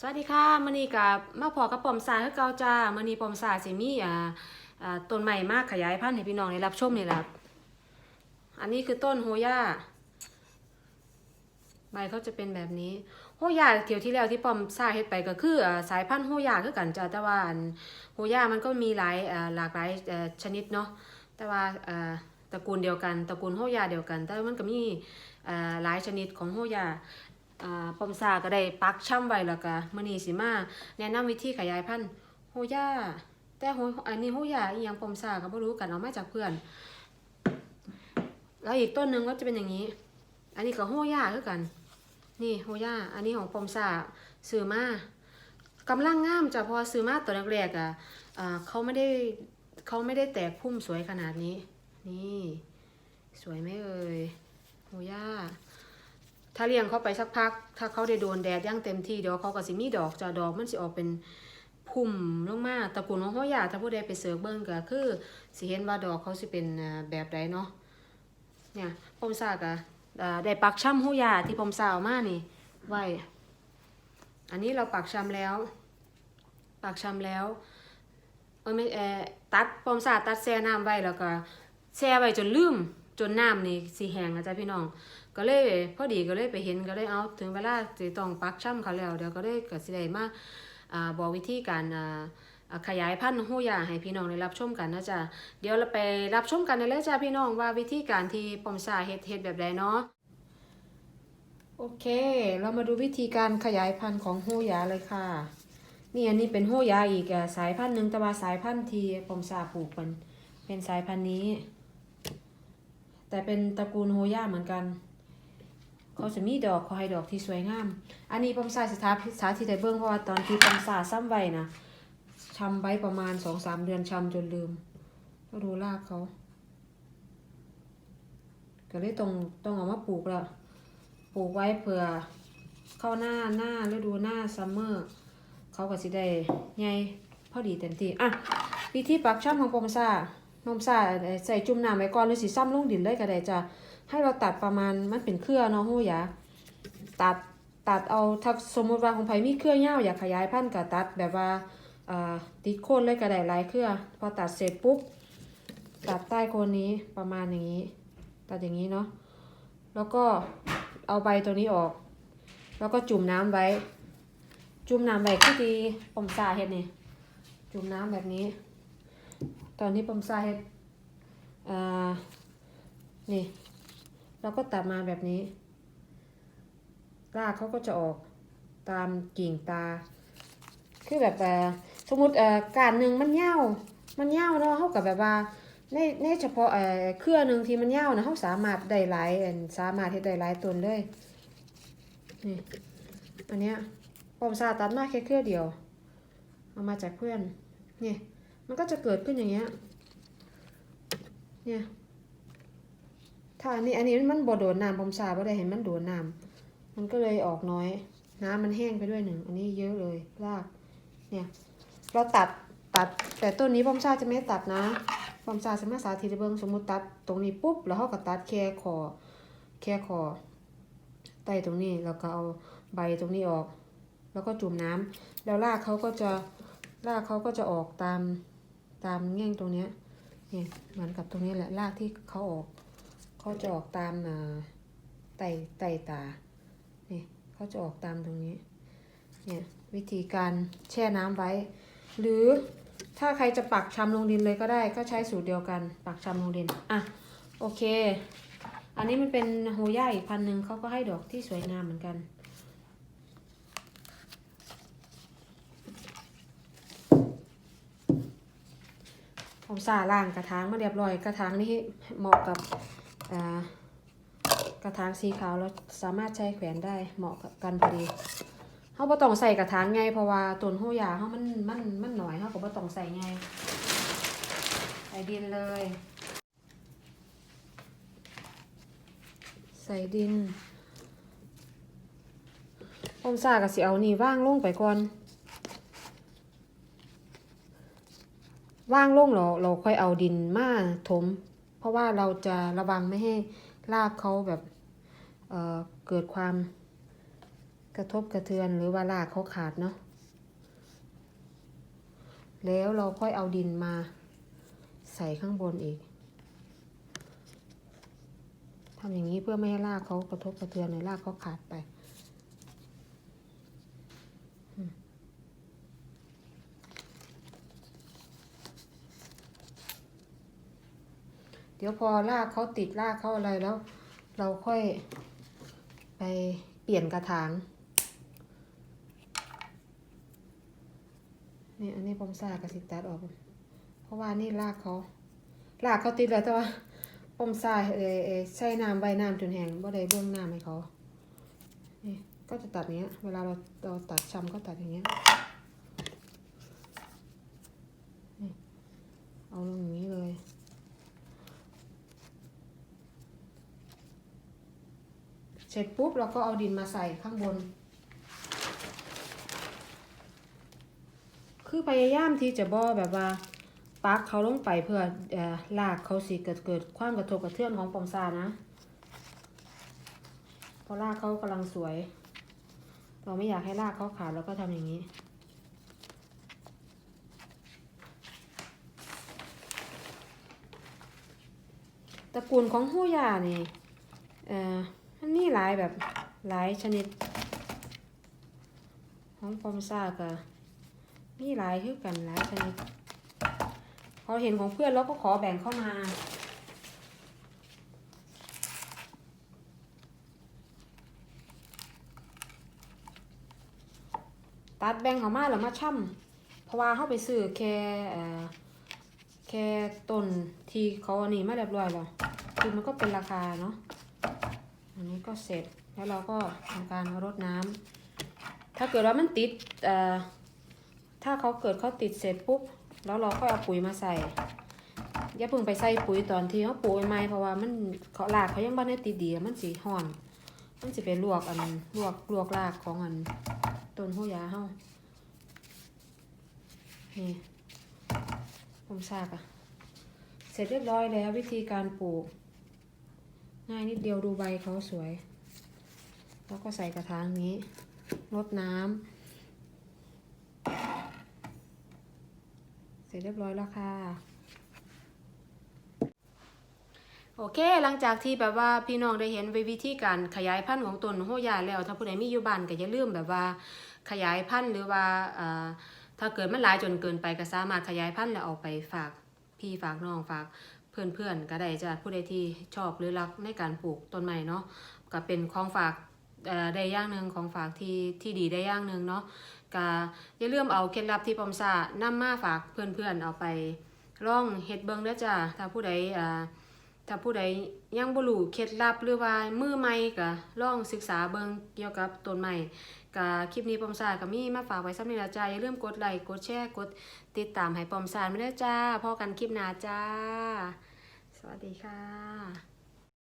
สวัสดีค่ะมื้อนี้กับมาพอกับปอมสาคือเกาจ้ามื้อนี้ปอมสาสิมีอ่าอ่าต้นใหม่มากขยายพันธุ์ให้พี่น้องได้รับชมนี่แหละอันนี้คือต้นโฮย่าใบเขาจะเป็นแบบนี้โฮย่าเที่ยวที่แล้วที่ปอมสาเฮ็ดไปก็คืออ่าสายพันธุ์โฮย่าคือกันจ้าแต่ว่าโฮย่ามันก็มีหลายอ่าหลากหลายอ่อชนิดเนาะแต่ว่าอ่าตระกูลเดียวกันตระกูลโฮย่าเดียวกัน แต่ว่ามันก็มีอ่าหลายชนิดของโฮย่า ปอมซาก็ได้ปักช่ำไว้แล้วก็มื้อนี้สิมาแนะนำวิธีขยายพันธุ์โฮย่าแต่โฮอันนี้โฮย่าอีหยังปอมซาก็บ่รู้กันเอามาจากเพื่อน แล้วอีกต้นหนึงก็จะเป็นอย่างนี้ อันนี้ก็โฮย่าคือกัน นี่โฮย่าอันนี้ของปอมซาซื้อมากำลังงามจ้ะพอซื้อมาตัวแรกๆอะเขาไม่ได้เขาไม่ได้แตกพุ่มสวยขนาดนี้ นี่ สวยไหมเอ่ยโฮย่า ถ้าเลี้ยงเขาไปสักพัก ถ้าเขาได้โดนแดดย่างเต็มที่เดี๋ยวเขาก็สิมีดอกจะดอกมันสิออกเป็นพุ่มลงมาตระกูลของห้อยาถ้าผู้ใดไปเสิร์ฟเบิ่งก็คือสิเห็นว่าดอกเขาสิเป็นแบบใดเนาะเนี่ยปมซากะอ่าได้ปักช่ำห้อยาที่ปมซาเอามานี่ไว้อันนี้เราปักช่ำแล้ว ปักช่ำแล้วเออไม่เออตัดปมซาตัดแช่น้ำไว้แล้วก็แช่ไว้จนลืมจนน้ำนี่สิแห้งนะจ๊ะพี่น้อง ก็เลยพอดีก็เลยไปเห็นก็เลยเอาถึงเวลาสิต้องปักช่ำเขาแล้วเดี๋ยวก็เลยก็สิได้มาอ่าบอกวิธีการอ่าขยายพันธุ์หูยาให้พี่น้องได้รับชมกันนะจ๊ะเดี๋ยวเราไปรับชมกันเลยจ้ะพี่น้องว่าวิธีการที่ปอมซาเฮ็ดเฮ็ดแบบใดเนาะโอเค เรามาดูวิธีการขยายพันธุ์ของหูยาเลยค่ะ นี่อันนี้เป็นหูยาอีกสายพันธุ์หนึ่งแต่ว่าสายพันธุ์ที่ปอมซาปลูกมันเป็นสายพันธุ์นี้ แต่เป็นตระกูลโฮย่าเหมือนกัน เขาจะมีดอกเขาให้ดอกที่สวยงาม อันนี้ปอมซาสถาสาธิตให้เบิ่งเพราะว่าตอนที่ปอมซาซ้ำไว้นะชำไว้ประมาณสองสามเดือนชำจนลืมก็ดูรากเขาก็เลยต้องต้องเอามาปลูกล้วปลูกไว้เผื่อเข้าหน้าหน้าฤดูหน้าซัมเมอร์เขาก็สิได้ใหญ่พอดีเต็มที่อะวิธีปักช่ำของปอมซา นมซาใส่จุ่มน้ำไว้ก่อนหรือสิซ้ำลงดินเลยก็ได้จ้ะให้เราตัดประมาณมันเป็นเครือเนาะหูยาตัดตัดเอาถ้าสมมติว่าของไผมีเครือยาวอยากขยายพันธุ์ก็ตัดแบบว่าติดโคนเลยก็ได้หลายเครือพอตัดเสร็จปุ๊บตัดใต้โคนนี้ประมาณอย่างนี้ ตัดอย่างนี้เนาะแล้วก็เอาใบตัวนี้ออก แล้วก็จุ่มน้ำไว้ จุ่มน้ำไว้คือดีปอมซาเฮ็ดนี่จุ่มน้ำแบบนี้ ตอนนี้ปอมซาเฮ็ดอ่านี่ เราก็ตัดมาแบบนี้ รากเขาก็จะออกตามกิ่งตา คือแบบเอ่อสมมติเอ่อการหนึ่งมันเหี่ยวมันเหี่ยวเนาะเขากับแบบว่าในในเฉพาะเอ่อเครือหนึ่งที่มันเหี่ยวนะเขาสามารถได้หลายอันสามารถเฮ็ดได้หลายต้นเลยนี่อันเนี้ยปอมซาตัดมาแค่เครือเดียว เอามาจากเพื่อนนี่ มันก็จะเกิดขึ้นอย่างเงี้ย เนี่ย ถ้าอันนี้อันนี้มันบ่โดนน้ำผมสาบ่ได้เห็นมันโดนน้ำมันก็เลยออกน้อย น้ำมันแห้งไปด้วยหนึ่ง อันนี้เยอะเลยราก เนี่ย เราตัดตัด แต่ต้นนี้ผมซาจะไม่ตัดนะผมซาจะมาสาธิตเบิ่งสมมุติตัดตรงนี้ปุ๊บ แล้วเขาก็ตัดแค่คอแค่คอใต้ตรงนี้แล้วก็เอาใบตรงนี้ออก แล้วก็จุ่มน้ำแล้วรากเขาก็จะรากเขาก็จะออกตาม ตามแง่งตรงเนี้ยเนี่ยเหมือนกับตรงนี้แหละรากที่เขาออกเขาจะออกตามไตไตตาเนี่ยเขาจะออกตามตรงนี้เนี่ยวิธีการแช่น้ำไว้ หรือถ้าใครจะปักชำลงดินเลยก็ได้ก็ใช้สูตรเดียวกัน ปักชำลงดินอะโอเค อันนี้มันเป็นโฮย่าอีกพันหนึ่งเขาก็ให้ดอกที่สวยงามเหมือนกัน ผมสาล่างกระถางมาเรียบร้อย กระถางนี้เหมาะกับกระถางสีขาวแล้วสามารถใช้แขวนได้เหมาะกับกันพอดีเขาบ่ต้องใส่กระถางไงเพราะว่าต้นโหยาเขามันมันมันหน่อยเขาก็บ่ต้องใส่ไงใส่ดินเลย ใส่ดินผมสากับสิเอานี่ว่างลงไปก่อน ว่างโล่งเราเราค่อยเอาดินมาถม เพราะว่าเราจะระวังไม่ให้รากเขาแบบเเกิดความกระทบกระเทือนหรือว่ารากเขาขาดเนาะแล้วเราค่อยเอาดินมาใส่ข้างบนอีกทำอย่างนี้เพื่อไม่ให้รากเขากระทบกระเทือนในรากเขาขาดไป เดี๋ยวพอรากเขาติดรากเขาอะไรแล้ว เราค่อยไปเปลี่ยนกระถางนี่อันนี้ผมสากระสิตัดออก เพราะว่านี่รากเขารากเขาติดแล้วแต่ว่าผมสาเอเออใช้น้ำใบน้ำจนแห้งบ่ได้เบื้องน้ำให้เขานี่ก็จะตัดเงี้ย เวลาเราเราตัดชำก็ตัดอย่างเงี้ยนี่เอาลงอย่างนี้ เสร็จปุ๊บเราก็เอาดินมาใส่ข้างบน คือพยายามที่จะบ่แบบว่าปักเขาลงไปเพื่ออลากเขาสิเกิดเกิดความกระทบกระเทือนของปอมซานะเพราะลากเขากำลังสวย เราไม่อยากให้ลากเขาขาดเราก็ทำอย่างนี้ตระกูลของหู้ยานี่ มันมีหลายแบบหลายชนิด ของปอมซาก็มีหลายคือกันหลายชนิดพอเห็นของเพื่อนเราก็ขอแบ่งเข้ามาตัดแบ่งเขามาแล้วมาช่ำเพราะว่าเขาไปซื้อแค่แค่ต้นที่เขาอันนี้มาเรียบร้อยแล้วคือมันก็เป็นราคาเนาะ อันนี้ก็เสร็จแล้วเราก็ทำการรดน้ำถ้าเกิดว่ามันติดถ้าเขาเกิดเขาติดเสร็จปุ๊บแล้วเราก็เอาปุ๋ยมาใส่อย่าเพิ่งไปใส่ปุ๋ยตอนที่เขาปลูกใหม่เพราะว่ามันเขารากเขายังบ้านได้ติดดีมันสีห่อน มันสิไปลวกอันลวกลวกรากของอันต้นหัวยาเฮานี่ผมทราบอะเสร็จเรียบร้อยแล้ววิธีการปลูก ง่ายนิดเดียวดูใบเขาสวย แล้วก็ใส่กระถางนี้รดน้ำเสร็จเรียบร้อยแล้วค่ะโอเค หลังจากที่แบบว่าพี่น้องได้เห็นวิธีการขยายพันธุ์ของต้นโหยาแล้ว ถ้าผู้ใดมีอยู่บ้านก็อย่าลืมแบบว่าขยายพันธุ์หรือว่าถ้าเกิดมันหลายจนเกินไปก็สามารถขยายพันธุ์แล้วเอาไปฝากพี่ฝากน้องฝาก เพื่อนๆก็ได้จะผู้ใดที่ชอบหรือรักในการปลูกต้นไม้เนาะก็เป็นของฝากได้ย่างหนึ่งของฝากที่ที่ดีได้ย่างหนึ่งเนาะก็อย่าลืมเอาเคล็ดลับที่ปอมซานำมาฝากเพื่อนๆเอาไปลองเฮ็ดเบิ่งเด้อจ้าถ้าผู้ใดถ้าผู้ใดยังบ่รู้เคล็ดลับหรือว่ามือใหม่ก็ลองศึกษาเบิ่งเกี่ยวกับต้นไม้ก็คลิปนี้ปอมซาก็มีมาฝากไว้สำหรับนี้ละจ้าอย่าลืมกดไลค์กดแชร์กดติดตามให้ปอมซาไม่ได้จ้าพอกันคลิปหน้าจ้า สวัสดีค่ะ